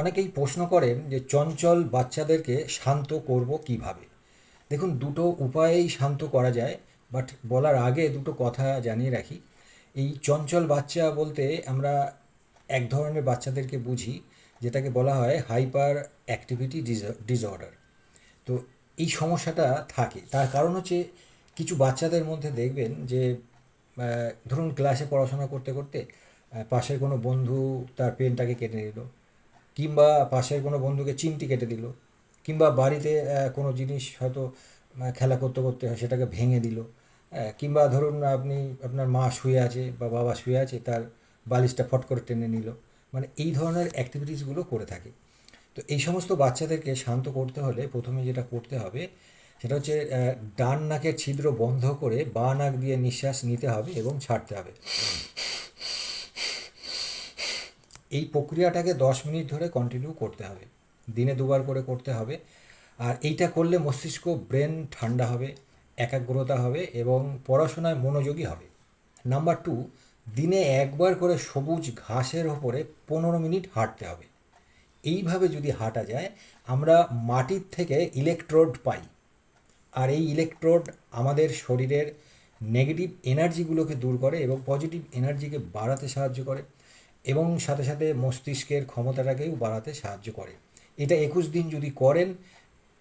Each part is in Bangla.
অনেকেই প্রশ্ন করেন যে চঞ্চল বাচ্চাদেরকে শান্ত করব কীভাবে? দেখুন, দুটো উপায়েই শান্ত করা যায় বাট বলার আগে দুটো কথা জানিয়ে রাখি। এই চঞ্চল বাচ্চা বলতে আমরা এক ধরনের বাচ্চাদেরকে বুঝি, যেটাকে বলা হয় হাইপার অ্যাক্টিভিটি ডিসঅর্ডার। তো এই সমস্যাটা থাকে। তার কারণ হচ্ছে কিছু বাচ্চাদের মধ্যে দেখবেন যে ধরুন ক্লাসে পড়াশোনা করতে করতে পাশের কোনো বন্ধু তার পেনটাকে কেটে নিল। কিংবা পাশের কোনো বন্ধুকে চিমটি কেটে দিল, কিংবা বাড়িতে কোনো জিনিস হয়তো খেলা করতে করতে সেটাকে ভেঙে দিল কিংবা ধরুন আপনি, আপনার মা শুয়ে আছে বা বাবা শুয়ে আছে, তার বালিশটা ফট করে টেনে নিল মানে এই ধরনের অ্যাক্টিভিটিসগুলো করে থাকে। তো এই সমস্ত বাচ্চাদেরকে শান্ত করতে হলে প্রথমে যেটা করতে হবে, সেটা হচ্ছে ডান নাকের ছিদ্র বন্ধ করে বা নাক দিয়ে নিঃশ্বাস নিতে হবে এবং ছাড়তে হবে। এই প্রক্রিয়াটাকে দশ মিনিট ধরে কন্টিনিউ করতে হবে। দিনে দুবার করে করতে হবে। আর এইটা করলে মস্তিষ্ক ব্রেন ঠান্ডা হবে, একাগ্রতা হবে এবং পড়াশোনায় মনোযোগী হবে। নাম্বার টু দিনে একবার করে সবুজ ঘাসের ওপরে পনেরো মিনিট হাঁটতে হবে। এইভাবে যদি হাঁটা যায়, আমরা মাটির থেকে ইলেকট্রোড পাই। আর এই ইলেকট্রোড আমাদের শরীরের নেগেটিভ এনার্জিগুলোকে দূর করে এবং পজিটিভ এনার্জিকে বাড়াতে সাহায্য করে। এবং সাথে সাথে মস্তিষ্কের ক্ষমতাটাকেও বাড়াতে সাহায্য করে। এটা একুশ দিন যদি করেন,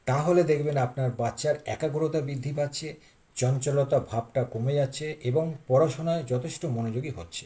তাহলে দেখবেন আপনার বাচ্চার একাগ্রতা বৃদ্ধি পাচ্ছে, চঞ্চলতা ভাবটা কমে যাচ্ছে এবং পড়াশোনায় যথেষ্ট মনোযোগী হচ্ছে।